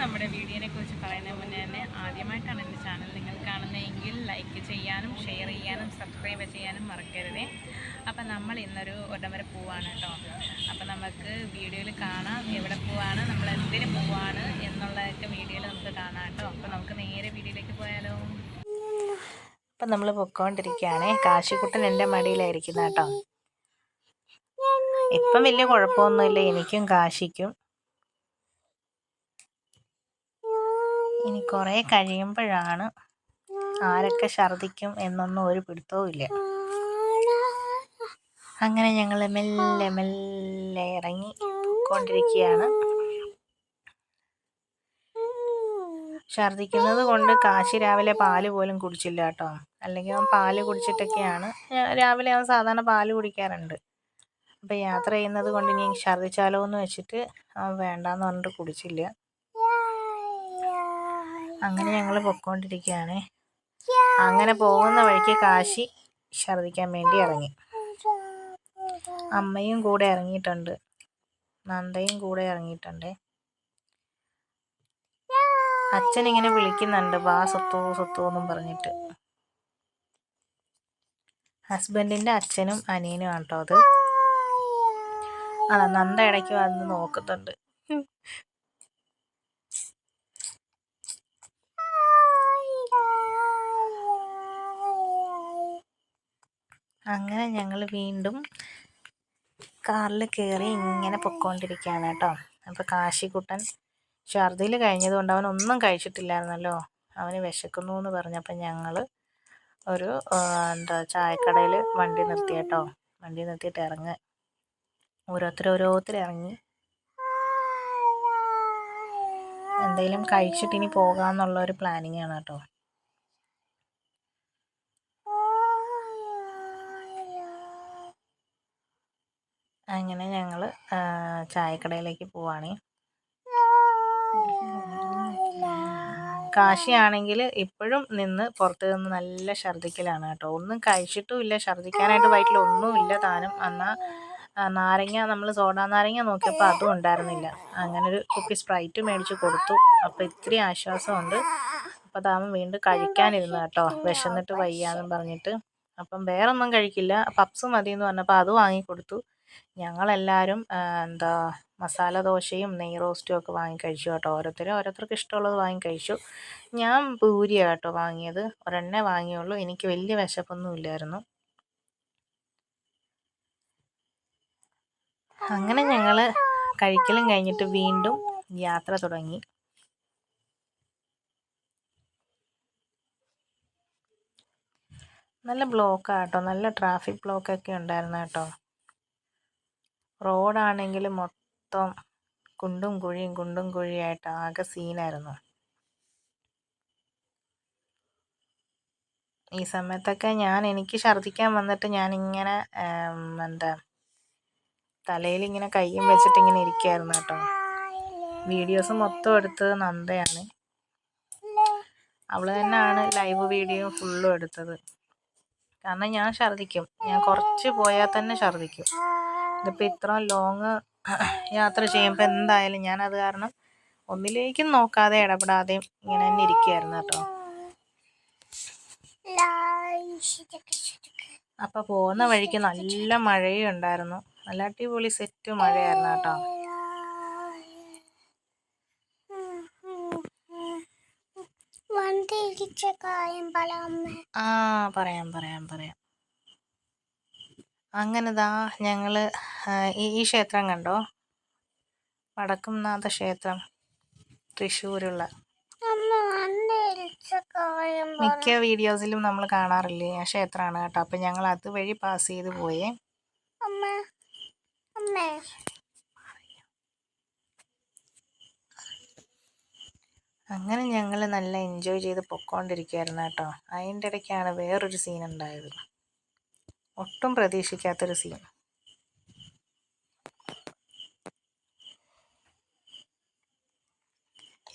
നമ്മുടെ വീഡിയോനെ കുറിച്ച് പറയുന്നതിന് മുന്നേ തന്നെ ആദ്യമായിട്ടാണ് എന്റെ ചാനൽ നിങ്ങൾ കാണുന്നതെങ്കിൽ ലൈക്ക് ചെയ്യാനും ഷെയർ ചെയ്യാനും സബ്സ്ക്രൈബ് ചെയ്യാനും മറക്കരുതേ. അപ്പം നമ്മൾ ഇന്നൊരു ഒരിടം വരെ പോവാണ് കേട്ടോ. അപ്പം നമുക്ക് വീഡിയോയിൽ കാണാം എവിടെ പോവാണ് നമ്മൾ എന്തിന് പോവാണ് എന്നുള്ളതൊക്കെ വീഡിയോയിൽ നമുക്ക് കാണാം കേട്ടോ. അപ്പം നമുക്ക് നേരെ വീഡിയോയിലേക്ക് പോയാലോ. അപ്പം നമ്മൾ പൊക്കോണ്ടിരിക്കുകയാണേ. കാശിക്കുട്ടൻ എന്റെ മടിയിലായിരിക്കുന്ന കേട്ടോ. ഇപ്പം വലിയ കുഴപ്പമൊന്നുമില്ല. എനിക്കും കാശിക്കും. ഇനി കുറേ കഴിയുമ്പോഴാണ് ആരൊക്കെ ഛർദിക്കും എന്നൊന്നും ഒരു പിടുത്തവും ഇല്ല. അങ്ങനെ ഞങ്ങൾ മെല്ലെ മെല്ലെ ഇറങ്ങി കൊണ്ടിരിക്കുകയാണ് ഛർദിക്കുന്നത് കൊണ്ട് കാശി രാവിലെ പാൽ പോലും കുടിച്ചില്ല കേട്ടോ. അല്ലെങ്കിൽ അവൻ പാൽ കുടിച്ചിട്ടൊക്കെയാണ്. രാവിലെ അവൻ സാധാരണ പാൽ കുടിക്കാറുണ്ട്. അപ്പം യാത്ര ചെയ്യുന്നത് കൊണ്ട് ഇനി ഛർദിച്ചാലോ എന്ന് വെച്ചിട്ട് അവൻ വേണ്ടാന്ന് പറഞ്ഞിട്ട് കുടിച്ചില്ല. അങ്ങനെ ഞങ്ങൾ പൊക്കോണ്ടിരിക്കുകയാണ് അങ്ങനെ പോകുന്ന വഴിക്ക് കാശി ഛർദിക്കാൻ വേണ്ടി ഇറങ്ങി. അമ്മയും കൂടെ ഇറങ്ങിയിട്ടുണ്ട്. നന്ദയും കൂടെ ഇറങ്ങിയിട്ടുണ്ട്. അച്ഛൻ ഇങ്ങനെ വിളിക്കുന്നുണ്ട് വാ സ്വത്തോ സ്വത്തോ എന്നും പറഞ്ഞിട്ട്. ഹസ്ബൻഡിന്റെ അച്ഛനും അനിയനും ആട്ടോ അത്. ആ നന്ദ ഇടയ്ക്ക് വന്ന് നോക്കുന്നുണ്ട്. അങ്ങനെ ഞങ്ങൾ വീണ്ടും കാറിൽ കയറി ഇങ്ങനെ പൊക്കോണ്ടിരിക്കുകയാണ് കേട്ടോ. അപ്പോൾ കാശിക്കുട്ടൻ ഛർദിയിൽ കഴിഞ്ഞതുകൊണ്ട് അവൻ ഒന്നും കഴിച്ചിട്ടില്ലായിരുന്നല്ലോ. അവന് വിശക്കുന്നു എന്ന് പറഞ്ഞപ്പോൾ ഞങ്ങൾ ഒരു എന്താ ചായക്കടയിൽ വണ്ടി നിർത്തി കേട്ടോ. വണ്ടി നിർത്തിയിട്ട് ഇറങ്ങുക ഓരോരുത്തർ ഓരോരുത്തർ ഇറങ്ങി. എന്തെങ്കിലും കഴിച്ചിട്ട് ഇനി പോകാമെന്നുള്ള ഒരു പ്ലാനിങ് ആണ് കേട്ടോ. അങ്ങനെ ഞങ്ങൾ ചായക്കടയിലേക്ക് പോവാണ്. കാശിയാണെങ്കിൽ ഇപ്പോഴും നിന്ന് പുറത്ത് നിന്ന് നല്ല ഛർദ്ദിക്കലാണ് കേട്ടോ. ഒന്നും കഴിച്ചിട്ടും ഇല്ല ഛർദ്ദിക്കാനായിട്ട് വയറ്റിൽ ഒന്നും ഇല്ല താനും എന്നാൽ നാരങ്ങ നമ്മൾ സോഡാ നാരങ്ങ നോക്കിയപ്പോൾ അതും ഉണ്ടായിരുന്നില്ല. അങ്ങനെ ഒരു കുപ്പി സ്പ്രൈറ്റ് മേടിച്ച് കൊടുത്തു. അപ്പോൾ ഇത്തിരി ആശ്വാസമുണ്ട്. അപ്പോൾ താമൻ വീണ്ടും കഴിക്കാനിരുന്നു കേട്ടോ. വിശന്നിട്ട് വയ്യാന്ന് പറഞ്ഞിട്ട്. അപ്പം വേറൊന്നും കഴിക്കില്ല. പപ്സ് മതി എന്ന് പറഞ്ഞപ്പോൾ അത് വാങ്ങിക്കൊടുത്തു. ഞങ്ങളെല്ലാവരും എന്താ മസാല ദോശയും നെയ് റോസ്റ്റും ഒക്കെ വാങ്ങി കഴിച്ചു കേട്ടോ. ഓരോരുത്തരും ഓരോരുത്തർക്ക് ഇഷ്ടമുള്ളത് വാങ്ങി കഴിച്ചു. ഞാൻ പൂരിയാണ് കേട്ടോ വാങ്ങിയത്. ഒരെണ്ണേ വാങ്ങിയുള്ളൂ. എനിക്ക് വലിയ വിശപ്പൊന്നും ഇല്ലായിരുന്നു. അങ്ങനെ ഞങ്ങൾ കഴിക്കലും കഴിഞ്ഞിട്ട് വീണ്ടും യാത്ര തുടങ്ങി. നല്ല ബ്ലോക്കാട്ടോ നല്ല ട്രാഫിക് ബ്ലോക്കൊക്കെ ഉണ്ടായിരുന്നു കേട്ടോ. റോഡാണെങ്കിൽ മൊത്തം കുണ്ടും കുഴിയും കുണ്ടും കുഴിയായിട്ട് ആകെ സീനായിരുന്നു. ഈ സമയത്തൊക്കെ ഞാൻ എനിക്ക് ഛർദ്ദിക്കാൻ വന്നിട്ട് ഞാനിങ്ങനെ എന്താ തലയിൽ ഇങ്ങനെ കയ്യും വെച്ചിട്ട് ഇങ്ങനെ ഇരിക്കുകയായിരുന്നു കേട്ടോ. വീഡിയോസ് മൊത്തം എടുത്തത് നന്ദയാണ്. അവൾ തന്നെയാണ് ലൈവ് വീഡിയോ ഫുള്ളും എടുത്തത്. കാരണം ഞാൻ ഛർദ്ദിക്കും. ഞാൻ കുറച്ച് പോയാൽ തന്നെ ഛർദ്ദിക്കും. ഇതിപ്പോൾ ഇത്ര ലോങ് യാത്ര ചെയ്യുമ്പോൾ എന്തായാലും ഞാൻ അത് കാരണം ഒന്നിലേക്കും നോക്കാതെ ഇടപെടാതെയും ഇങ്ങനെ തന്നെ ഇരിക്കുകയായിരുന്നു കേട്ടോ. അപ്പോൾ പോകുന്ന വഴിക്ക് നല്ല മഴയും ഉണ്ടായിരുന്നു. നല്ല അടിപൊളി സെറ്റ് മഴയായിരുന്നു കേട്ടോ. ആ പറയാം പറയാം പറയാം. അങ്ങനെ ദാ ഞങ്ങൾ ഈ ഈ ക്ഷേത്രം കണ്ടോ? വടക്കുംനാഥ ക്ഷേത്രം തൃശ്ശൂരുള്ള. മിക്ക വീഡിയോസിലും നമ്മൾ കാണാറില്ലേ ആ ക്ഷേത്രമാണ് കേട്ടോ. അപ്പം ഞങ്ങൾ അതുവഴി പാസ് ചെയ്ത് പോയേ. അങ്ങനെ ഞങ്ങൾ നല്ല എൻജോയ് ചെയ്ത് പൊക്കോണ്ടിരിക്കുകയായിരുന്നു കേട്ടോ. അതിന്റെ ഇടയ്ക്കാണ് വേറൊരു സീൻ ഉണ്ടായത്. ഒട്ടും പ്രതീക്ഷിക്കാത്തൊരു സീൻ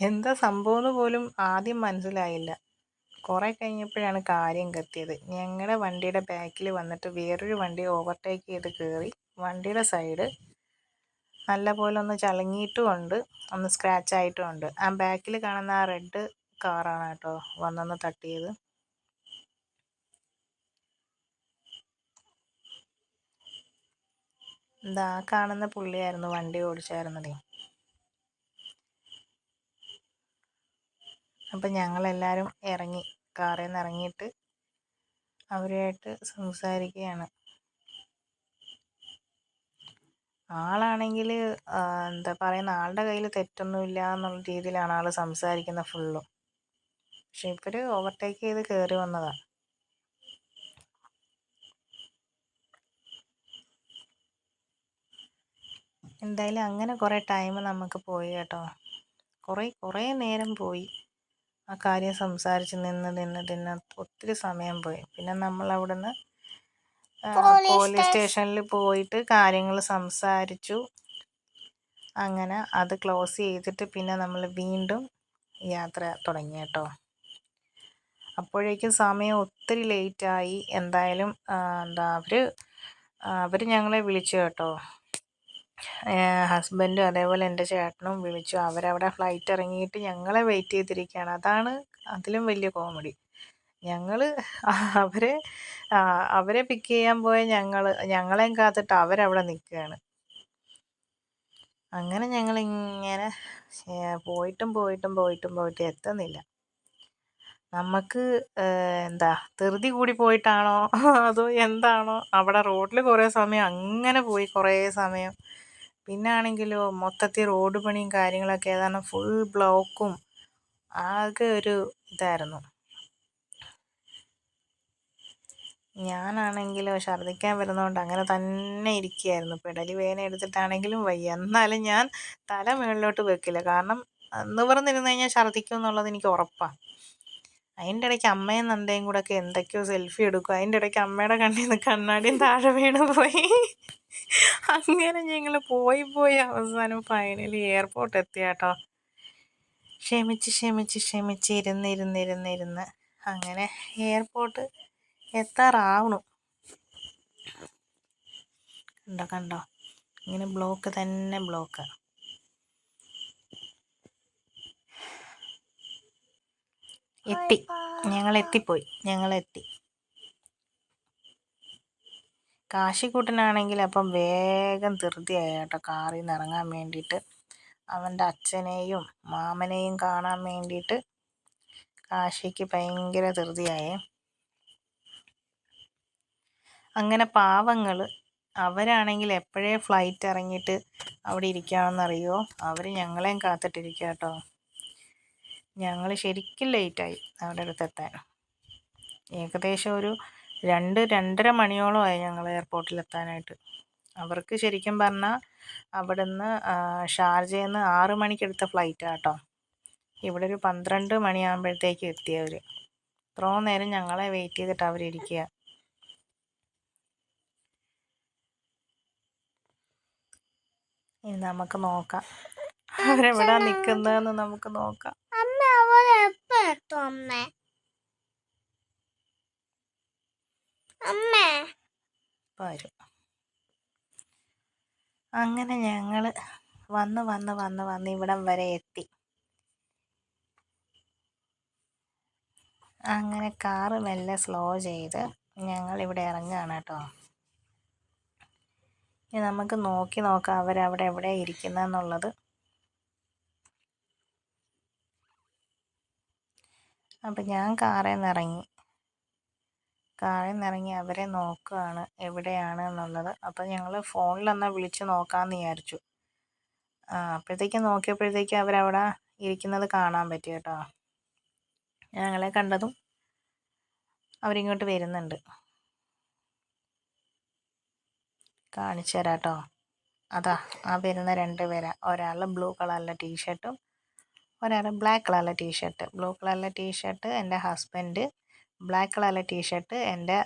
എന്താ സംഭവം എന്ന് പോലും ആദ്യം മനസ്സിലായില്ല. കുറേ കഴിഞ്ഞപ്പോഴാണ് കാര്യം കത്തിയത്. ഞങ്ങളുടെ വണ്ടിയുടെ ബാക്കിൽ വന്നിട്ട് വേറൊരു വണ്ടി ഓവർടേക്ക് ചെയ്ത് കയറി വണ്ടിയുടെ സൈഡ് നല്ല പോലെ ഒന്ന് ചളുങ്ങിയിട്ടും ഉണ്ട് ഒന്ന് സ്ക്രാച്ച് ആയിട്ടും ഉണ്ട്. ആ ബാക്കിൽ കാണുന്ന ആ റെഡ് കാറാണ് കേട്ടോ വന്നൊന്ന് തട്ടിയത്. ഇതാ കാണുന്ന പുള്ളിയായിരുന്നു വണ്ടി ഓടിച്ചായിരുന്നതേ. അപ്പം ഞങ്ങളെല്ലാവരും ഇറങ്ങി കാറിൽ നിന്ന് ഇറങ്ങിയിട്ട് അവരുമായിട്ട് സംസാരിക്കുകയാണ്. ആളാണെങ്കിൽ എന്താ പറയുന്ന ആളുടെ കയ്യിൽ തെറ്റൊന്നുമില്ല എന്നുള്ള രീതിയിലാണ് ആൾ സംസാരിക്കുന്നത് ഫുള്ളും പക്ഷെ ഇവർ ഓവർടേക്ക് ചെയ്ത് കയറി വന്നതാണ് എന്തായാലും അങ്ങനെ കുറേ ടൈം നമുക്ക് പോയി കേട്ടോ. കുറേ കുറേ നേരം പോയി. ആ കാര്യം സംസാരിച്ച് നിന്ന് നിന്ന് നിന്ന് ഒത്തിരി സമയം പോയി. പിന്നെ നമ്മൾ അവിടുന്ന് പോലീസ് സ്റ്റേഷനിൽ പോയിട്ട് കാര്യങ്ങൾ സംസാരിച്ചു. അങ്ങനെ അത് ക്ലോസ് ചെയ്തിട്ട് പിന്നെ നമ്മൾ വീണ്ടും യാത്ര തുടങ്ങി കേട്ടോ. അപ്പോഴേക്കും സമയം ഒത്തിരി ലേറ്റായി എന്തായാലും എന്താ അവർ അവർ ഞങ്ങളെ വിളിച്ചു കേട്ടോ. ഹസ്ബൻഡും അതേപോലെ എന്റെ ചേട്ടനും വിളിച്ചു. അവരവിടെ ഫ്ലൈറ്റ് ഇറങ്ങിയിട്ട് ഞങ്ങളെ വെയിറ്റ് ചെയ്തിരിക്കുകയാണ്. അതാണ് അതിലും വലിയ കോമഡി. ഞങ്ങൾ അവരെ അവരെ പിക്ക് ചെയ്യാൻ പോയ ഞങ്ങൾ ഞങ്ങളെയും കാത്തിട്ട് അവരവിടെ നിൽക്കുകയാണ്. അങ്ങനെ ഞങ്ങളിങ്ങനെ പോയിട്ടും പോയിട്ടും പോയിട്ടും പോയിട്ട് എത്തുന്നില്ല. നമുക്ക് എന്താ ധൃതി കൂടി പോയിട്ടാണോ? അതോ എന്താണോ? അവിടെ റോഡിൽ കുറേ സമയം അങ്ങനെ പോയി കുറേ സമയം പിന്നെ ആണെങ്കിലോ മൊത്തത്തിൽ റോഡ് പണിയും കാര്യങ്ങളൊക്കെ ഏതാണ് ഫുൾ ബ്ലോക്കും ആകെ ഒരു ഇതായിരുന്നു. ഞാനാണെങ്കിലോ ഛർദ്ദിക്കാൻ വരുന്നതുകൊണ്ട് അങ്ങനെ തന്നെ ഇരിക്കുകയായിരുന്നു. പെടലി വേദന എടുത്തിട്ടാണെങ്കിലും വയ്യ. എന്നാലും ഞാൻ തല മുകളിലോട്ട് വെക്കില്ല. കാരണം നിവർന്നിരുന്ന് കഴിഞ്ഞാൽ ഛർദ്ദിക്കും എന്നുള്ളത് എനിക്ക് ഉറപ്പാണ് അതിന്റെ ഇടയ്ക്ക് അമ്മയും നന്ദയും കൂടെ ഒക്കെ എന്തൊക്കെയോ സെൽഫി എടുക്കും. അതിന്റെ ഇടയ്ക്ക് അമ്മയുടെ കണ്ണിൽ നിന്ന് കണ്ണാടിയും താഴെ വീണ് പോയി. അങ്ങനെ ഞങ്ങൾ പോയി പോയി അവസാനം ഫൈനലി എയർപോർട്ട് എത്തി കേട്ടോ ക്ഷമിച്ച് ക്ഷമിച്ച് ക്ഷമിച്ച്. ഇരുന്ന് ഇരുന്ന് ഇരുന്ന് ഇരുന്ന്. അങ്ങനെ എയർപോർട്ട് എത്താറാവണു. കണ്ടോ കണ്ടോ? ഇങ്ങനെ ബ്ലോക്ക് തന്നെ ബ്ലോക്ക് എത്തി. ഞങ്ങൾ എത്തിപ്പോയി ഞങ്ങൾ എത്തി കാശിക്കൂട്ടനാണെങ്കിൽ അപ്പം വേഗം ധൃതിയായി കേട്ടോ കാറിൽ നിന്ന് ഇറങ്ങാൻ വേണ്ടിയിട്ട്. അവന്റെ അച്ഛനെയും മാമനെയും കാണാൻ വേണ്ടിയിട്ട് കാശിക്ക് ഭയങ്കര ധൃതിയായേ. അങ്ങനെ പാവങ്ങൾ അവരാണെങ്കിൽ എപ്പോഴേ ഫ്ലൈറ്റ് ഇറങ്ങിയിട്ട് അവിടെ ഇരിക്കുകയാണെന്നറിയോ അവർ ഞങ്ങളെയും കാത്തിട്ടിരിക്കുക കേട്ടോ. ഞങ്ങൾ ശരിക്കും ലേറ്റായി അവിടെ അടുത്തെത്താൻ. ഏകദേശം ഒരു രണ്ട് രണ്ടര മണിയോളമായി ഞങ്ങൾ എയർപോർട്ടിൽ എത്താനായിട്ട് അവർക്ക് ശരിക്കും പറഞ്ഞാൽ അവിടുന്ന് ഷാർജയിൽ നിന്ന് ആറ് മണിക്ക് എടുത്ത ഫ്ലൈറ്റാണ് കേട്ടോ ഇവിടെ ഒരു പന്ത്രണ്ട് മണിയാകുമ്പോഴത്തേക്ക് എത്തിയവർ ഇത്രയും നേരം ഞങ്ങളെ വെയിറ്റ് ചെയ്തിട്ട് അവരിയ്ക്കുക ഇനി നമുക്ക് നോക്കാം. അവരെവിടാ നിൽക്കുന്നതെന്ന് നമുക്ക് നോക്കാം. അമ്മ എത്തും അമ്മ വരും. അങ്ങനെ ഞങ്ങൾ വന്ന് വന്ന് വന്ന് വന്ന് ഇവിടം വരെ എത്തി. അങ്ങനെ കാറ് മെല്ലെ സ്ലോ ചെയ്ത് ഞങ്ങൾ ഇവിടെ ഇറങ്ങുകയാണ് കേട്ടോ. ഇനി നമുക്ക് നോക്കി നോക്കാം അവരവിടെ എവിടെ ഇരിക്കുന്നതെന്നുള്ളത് അപ്പം ഞാൻ കാറിൽ നിന്ന് ഇറങ്ങി. നിന്ന് ഇറങ്ങി അവരെ നോക്കുകയാണ് എവിടെയാണ് എന്നുള്ളത്. അപ്പോൾ ഞങ്ങൾ ഫോണിലൊന്ന് വിളിച്ച് നോക്കാമെന്ന് വിചാരിച്ചു. ആ അപ്പോഴത്തേക്കും നോക്കിയപ്പോഴത്തേക്കും അവരവിടെ ഇരിക്കുന്നത് കാണാൻ പറ്റി കേട്ടോ. ഞങ്ങളെ കണ്ടതും അവരിങ്ങോട്ട് വരുന്നുണ്ട്. കാണിച്ചു തരാം കേട്ടോ. അതാ ആ വരുന്ന രണ്ട് പേരാ. ഒരാൾ ബ്ലൂ കളറിലെ ടീഷർട്ടും ഒരാൾ ബ്ലാക്ക് കളറിലെ ടീഷർട്ട് ബ്ലൂ കളറിലെ ടീഷർട്ട് എന്റെ ഹസ്ബൻഡ് ബ്ലാക്ക് കളറിലെ ടീഷർട്ട് എന്റെ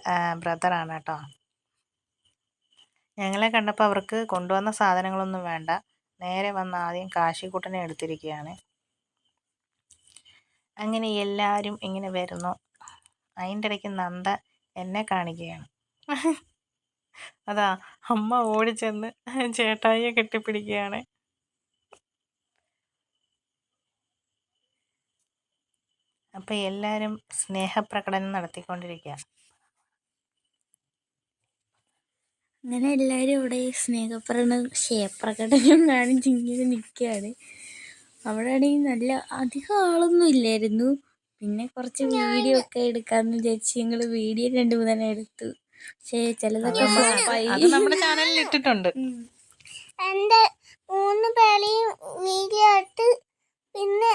ബ്രദറാണ് കേട്ടോ. ഞങ്ങളെ കണ്ടപ്പോൾ അവർക്ക് കൊണ്ടുവന്ന സാധനങ്ങളൊന്നും വേണ്ട. നേരെ വന്ന് ആദ്യം കാശിക്കുട്ടനെ എടുത്തിരിക്കുകയാണ് അങ്ങനെ എല്ലാവരും ഇങ്ങനെ വരുന്നു. അതിന്റെ ഇടയ്ക്ക് നന്ദ എന്നെ കാണിക്കുകയാണ്. അതാ അമ്മ ഓടിച്ചെന്ന് ചേട്ടായിയെ കെട്ടിപ്പിടിക്കുകയാണ്. അപ്പം എല്ലാവരും സ്നേഹപ്രകടനം നടത്തിക്കൊണ്ടിരിക്കുക അങ്ങനെ എല്ലാവരും ഇവിടെ സ്നേഹപ്രകടനം ക്ഷേപ്രകടനം കാണിച്ച് ഇങ്ങനെ നിൽക്കുകയാണ് അവിടെ ആണെങ്കിൽ നല്ല അധികം ആളൊന്നും ഇല്ലായിരുന്നു. പിന്നെ കുറച്ച് വീഡിയോ ഒക്കെ എടുക്കാമെന്ന് വിചാരിച്ച് ഞങ്ങൾ വീഡിയോ രണ്ട് മൂന്നെണ്ണം എടുത്തു. പക്ഷേ ചിലതൊക്കെ ഫ്ലോപ്പായി. നമ്മുടെ ചാനലിൽ ഇട്ടിട്ടുണ്ട്. എന്റെ മൂന്ന് പേരെയും വീഡിയോ ഇട്ട് പിന്നെ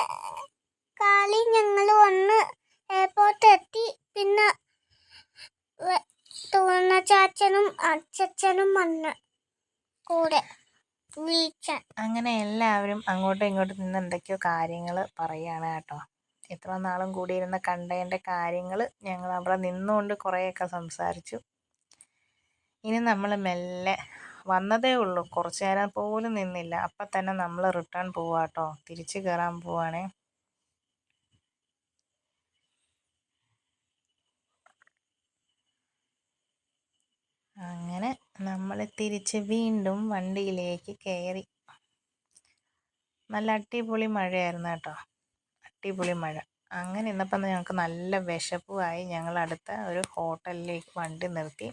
കാളി ഞങ്ങൾ വന്ന് എയർപോർട്ട് എത്തി. പിന്നെ തോന്ന ചാച്ചനും അച്ചച്ചനും വന്ന് കൂടെ അങ്ങനെ എല്ലാവരും അങ്ങോട്ടും ഇങ്ങോട്ടും നിന്ന് എന്തൊക്കെയോ കാര്യങ്ങൾ പറയുകയാണ് കേട്ടോ. ഇത്ര നാളും കൂടിയിരുന്ന കണ്ടതിന്റെ കാര്യങ്ങൾ ഞങ്ങൾ അവിടെ നിന്നുകൊണ്ട് കുറേയൊക്കെ സംസാരിച്ചു. ഇനി നമ്മൾ മെല്ലെ വന്നതേ ഉള്ളൂ. കുറച്ച് നേരം പോലും നിന്നില്ല. അപ്പം തന്നെ നമ്മൾ റിട്ടേൺ പോവാട്ടോ തിരിച്ച് കയറാൻ പോവാണേ അങ്ങനെ നമ്മൾ തിരിച്ച് വീണ്ടും വണ്ടിയിലേക്ക് കയറി നല്ല അടിപൊളി മഴയായിരുന്നു കേട്ടോ. അടിപൊളി മഴ. അങ്ങനെ ഇന്നപ്പം ഞങ്ങൾക്ക് നല്ല വിശപ്പുമായി ഞങ്ങൾ അടുത്ത ഒരു ഹോട്ടലിലേക്ക് വണ്ടി നിർത്തി.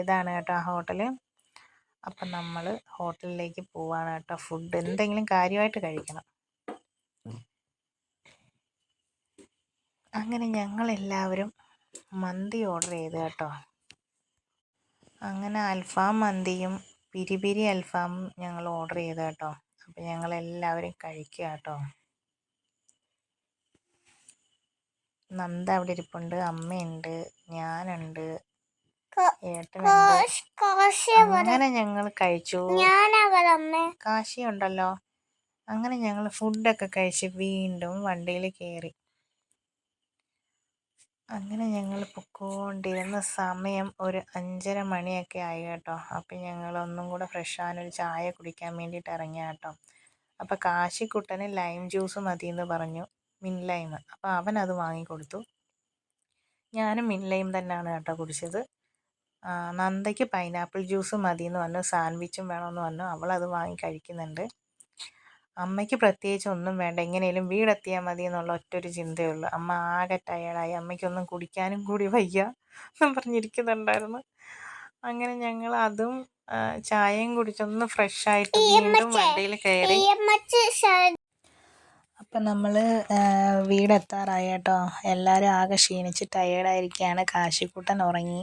ഇതാണ് കേട്ടോ ആ ഹോട്ടൽ അപ്പം നമ്മൾ ഹോട്ടലിലേക്ക് പോവാണ് കേട്ടോ. ഫുഡ് എന്തെങ്കിലും കാര്യമായിട്ട് കഴിക്കണം. അങ്ങനെ ഞങ്ങളെല്ലാവരും മന്തി ഓർഡർ ചെയ്തു കേട്ടോ. അങ്ങനെ അൽഫാം മന്തിയും പിരി പിരി അൽഫാമും ഞങ്ങൾ ഓർഡർ ചെയ്തു കേട്ടോ. അപ്പം ഞങ്ങളെല്ലാവരും കഴിക്കുക കേട്ടോ. നന്ദ അവിടെ ഇരിപ്പുണ്ട് അമ്മയുണ്ട് ഞാനുണ്ട് അങ്ങനെ ഞങ്ങൾ കഴിച്ചു. കാശി ഉണ്ടല്ലോ അങ്ങനെ ഞങ്ങൾ ഫുഡൊക്കെ കഴിച്ച് വീണ്ടും വണ്ടിയിൽ കയറി അങ്ങനെ ഞങ്ങൾ പൊക്കോണ്ടിരുന്ന സമയം ഒരു അഞ്ചര മണിയൊക്കെ ആയി കേട്ടോ. അപ്പം ഞങ്ങൾ ഒന്നും കൂടെ ഫ്രഷ് ഒരു ചായ കുടിക്കാൻ വേണ്ടിയിട്ട് ഇറങ്ങിയ കേട്ടോ. അപ്പം കാശിക്കുട്ടന് ലൈം ജ്യൂസ് മതി എന്ന് പറഞ്ഞു. മിൻ ലൈം അപ്പോൾ അവൻ അത് വാങ്ങിക്കൊടുത്തു. ഞാനും മിൻ ലൈം തന്നെയാണ് കേട്ടോ കുടിച്ചത്. നന്ദയ്ക്ക് പൈനാപ്പിൾ ജ്യൂസ് മതി എന്ന് പറഞ്ഞു സാൻഡ്വിച്ചും വേണമെന്ന് പറഞ്ഞു. അവൾ അത് വാങ്ങി കഴിക്കുന്നുണ്ട്. അമ്മയ്ക്ക് പ്രത്യേകിച്ച് ഒന്നും വേണ്ട. എങ്ങനെയും വീടെത്തിയാൽ മതി എന്നുള്ള ഒറ്റൊരു ചിന്തയുള്ളൂ. അമ്മ ആകെ ടയേർഡായി അമ്മയ്ക്കൊന്നും കുടിക്കാനും കൂടി വയ്യ എന്നും പറഞ്ഞിരിക്കുന്നുണ്ടായിരുന്നു. അങ്ങനെ ഞങ്ങൾ അതും ചായയും കുടിച്ചൊന്ന് ഫ്രഷ് ആയിട്ട് വീണ്ടും വണ്ടിയിൽ കയറി. അപ്പം നമ്മൾ വീടെത്താറായി കേട്ടോ. എല്ലാവരും ആകെ ക്ഷീണിച്ച് ടയേർഡായിരിക്കുകയാണ് കാശിക്കൂട്ടൻ ഉറങ്ങി.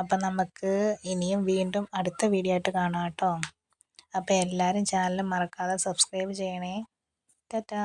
അപ്പം നമുക്ക് ഇനിയും വീണ്ടും അടുത്ത വീഡിയോ ആയിട്ട് കാണാം കേട്ടോ. അപ്പോൾ എല്ലാവരും ചാനൽ മറക്കാതെ സബ്സ്ക്രൈബ് ചെയ്യണേ. ടാറ്റാ.